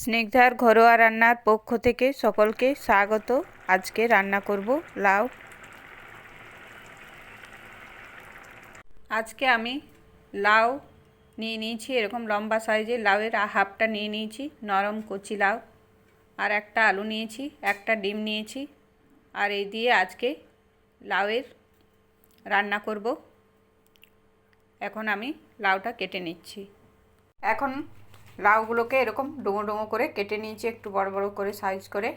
স্নিগ্ধার ঘরোয়া রান্নার পক্ষ থেকে সকলকে স্বাগত। আজকে রান্না করব লাউ। আজকে আমি লাউ নিয়ে নিয়েছি, এরকম লম্বা সাইজের লাউয়ের হাফটা নিয়ে নিয়েছি, নরম কচি লাউ। আর একটা আলু নিয়েছি, একটা ডিম নিয়েছি। আর এই দিয়ে আজকে লাউয়ের রান্না করব। এখন আমি লাউটা কেটে নিচ্ছি। এখন লাউগুলোকে এরকম ডুমো ডুমো করে কেটে নিয়েছি, একটু বড় বড় করে সাইজ করে।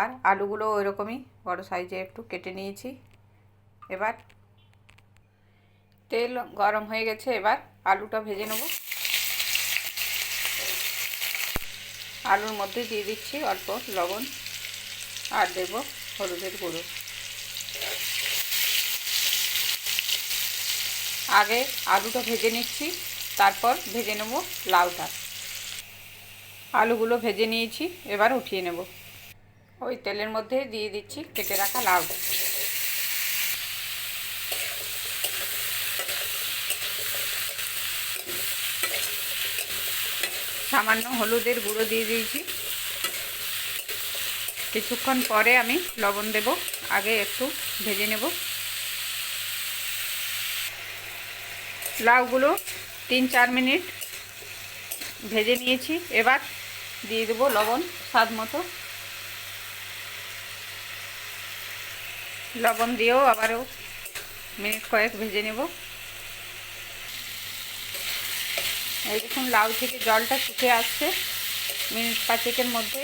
আর আলুগুলো ওইরকমই বড় সাইজে একটু কেটে নিয়েছি। এবার তেল গরম হয়ে গেছে, এবার আলুটা ভেজে নেব। আলুর মধ্যে দিয়ে দিচ্ছি অল্প লবণ আর দেব হলুদের গুঁড়ো। আগে আলুটা ভেজে নিচ্ছি, তারপর ভেজে নেব লাউটা। আলুগুলো ভেজে নিয়েছি, এবার উঠিয়ে নেব। ওই তেলের মধ্যে দিয়ে দিচ্ছি কেটে রাখা লাউ। সামান্য হলুদের গুঁড়ো দিয়ে দিয়েছি। কিছুক্ষণ পরে আমি লবণ দেব, আগে একটু ভেজে নেব। লাউগুলো তিন চার মিনিট ভেজে নিয়েছি, এবার দিয়ে দেবো লবণ, স্বাদ মতো। লবণ দিয়েও আবারও মিনিট কয়েক ভেজে নেব। এই দেখুন, লাউ থেকে জলটা শুকে আসছে মিনিট পাঁচেকের মধ্যে।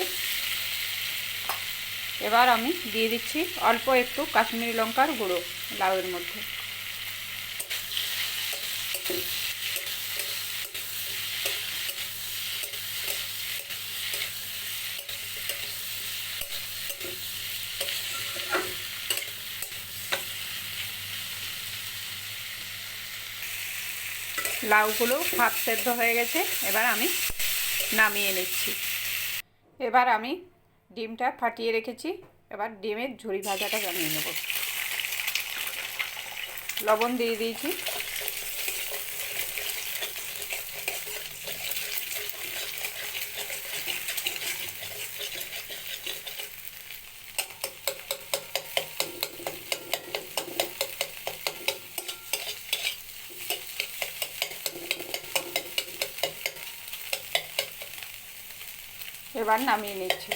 এবার আমি দিয়ে দিচ্ছি অল্প একটু কাশ্মীরি লঙ্কার গুঁড়ো লাউয়ের মধ্যে। লাউগুলো ভাত সেদ্ধ হয়ে গেছে, এবার আমি নামিয়ে নিচ্ছি। এবার আমি ডিমটা ফাটিয়ে রেখেছি, এবার ডিমের ঝুড়ি ভাজাটা জানিয়ে নেব। লবণ দিয়ে দিয়েছি। এবার নামিয়ে নিচ্ছি।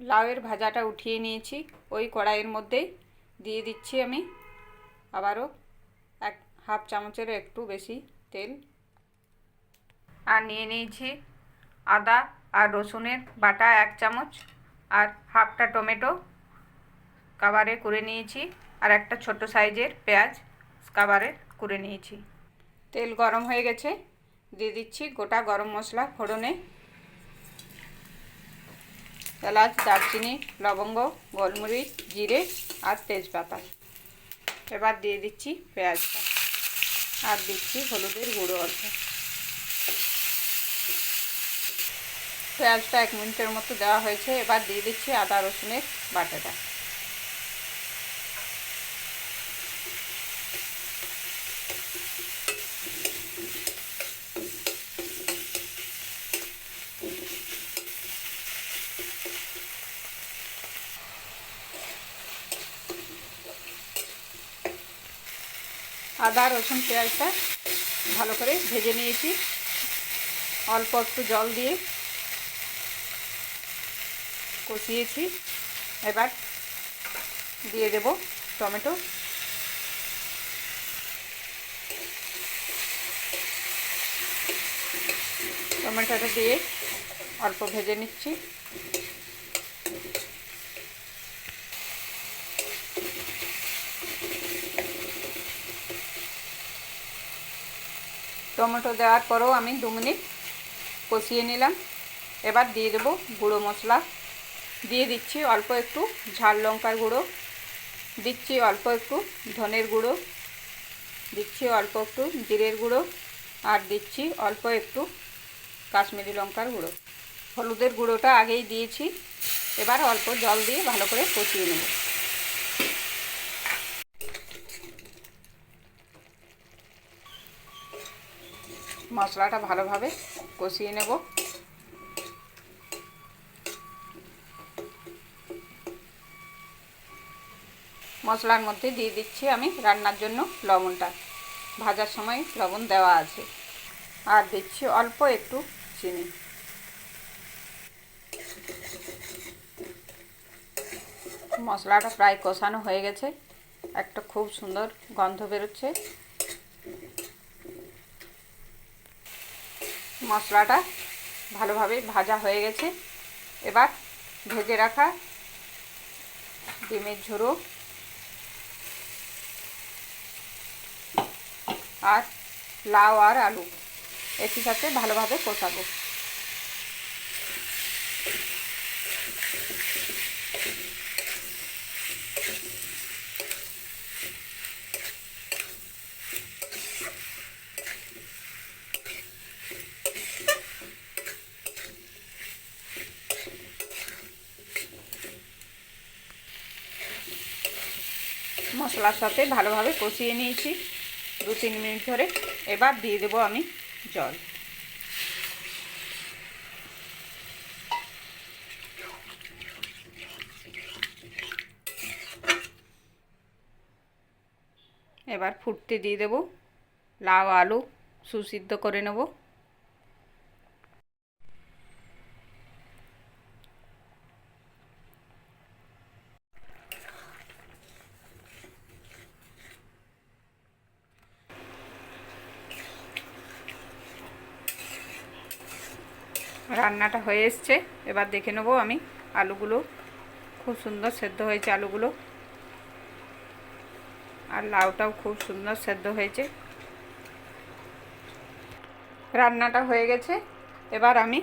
লাউয়ের ভাজাটা উঠিয়ে নিয়েছি। ওই কড়াইয়ের মধ্যেই দিয়ে দিচ্ছি আমি আবারও এক হাফ চামচের একটু বেশি তেল। আর নিয়ে নিয়েছি আদা আর রসুনের বাটা এক চামচ আর হাফটা টমেটো কাবারে করে নিয়েছি আর একটা ছোট সাইজের পেঁয়াজ কাবারে করে নিয়েছি। তেল গরম হয়ে গেছে। দিয়ে দিচ্ছি গোটা গরম মশলা ফোড়নে। এলাচ, দারচিনি, লবঙ্গ, গোলমরিচ, জিরে আর তেজপাতা। এবার দিয়ে দিচ্ছি পেঁয়াজটা আর দিচ্ছি হলুদের গুঁড়ো অল্প। পেঁয়াজটা এক মিনিটের মতো দেওয়া হয়েছে। এবার দিয়ে দিচ্ছি আদা রসুনের বাটাটা। আদা, রসুন, পেঁয়াজটা ভালো করে ভেজে নিয়েছি। অল্প একটু জল দিয়ে কষিয়েছি। এবার দিয়ে দেব টমেটো। টমেটোটা দিয়ে অল্প ভেজে নিচ্ছি। টমেটো দেওয়ার পরেও আমি দু মিনিট কষিয়ে নিলাম। এবার দিয়ে দেবো গুঁড়ো মশলা। দিয়ে দিচ্ছি অল্প একটু ঝাল লঙ্কার গুঁড়ো। দিচ্ছি অল্প একটু ধনের গুঁড়ো। দিচ্ছি অল্প একটু জিরের গুঁড়ো। আর দিচ্ছি অল্প একটু কাশ্মীরি লঙ্কার গুঁড়ো। হলুদের গুঁড়োটা আগেই দিয়েছি। এবার অল্প জল দিয়ে ভালো করে কষিয়ে নেব। মশলাটা ভালোভাবে কষিয়ে নেব। মশলার মধ্যে দিয়ে দিচ্ছি আমি রান্নার জন্য লবণটা। ভাজার সময় লবণ দেওয়া আছে। আর দিচ্ছি অল্প একটু চিনি। মশলাটা প্রায় কষানো হয়ে গেছে। একটা খুব সুন্দর গন্ধ বেরোচ্ছে। মশলাটা ভালোভাবে ভাজা হয়ে গেছে। এবার ভেজে রাখা ডিমের ঝুড়ো আর লাউ আর আলু একই সাথে ভালোভাবে কষাবো। মশলার সাথে ভালোভাবে কষিয়ে নিয়েছি। দু, তিন মিনিট ধরে। এবার দিয়ে দেবো আমি জল। এবার ফুটতে দিয়ে দেবো। লাউ, আলু সুসিদ্ধ করে নেব। রান্নাটা হয়ে এসছে। এবার দেখে নেব আমি আলুগুলো। খুব সুন্দর সেদ্ধ হয়েছে আলুগুলো। আর লাউটাও খুব সুন্দর সেদ্ধ হয়েছে। রান্নাটা হয়ে গেছে। এবার আমি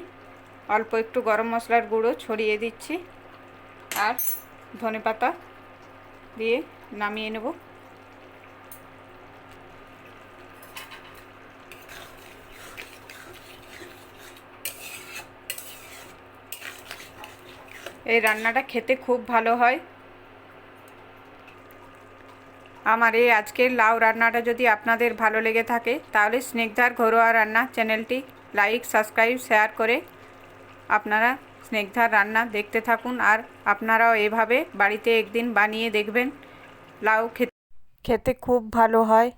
অল্প একটু গরম মশলার গুঁড়ো ছড়িয়ে দিচ্ছি। আর ধনে পাতা দিয়ে নামিয়ে নেব। এই রান্নাটা খেতে খুব ভালো হয়। আমার এই আজকের লাউ রান্নাটা যদি আপনাদের ভালো লেগে থাকে, তাহলে স্নেকধার ঘরোয়া রান্না চ্যানেলটি লাইক, সাবস্ক্রাইব, শেয়ার করে আপনারা স্নেকধার রান্না দেখতে থাকুন আর আপনারাও এভাবে বাড়িতে একদিন বানিয়ে দেখবেন। লাউ খেতে খেতে খুব ভালো হয়।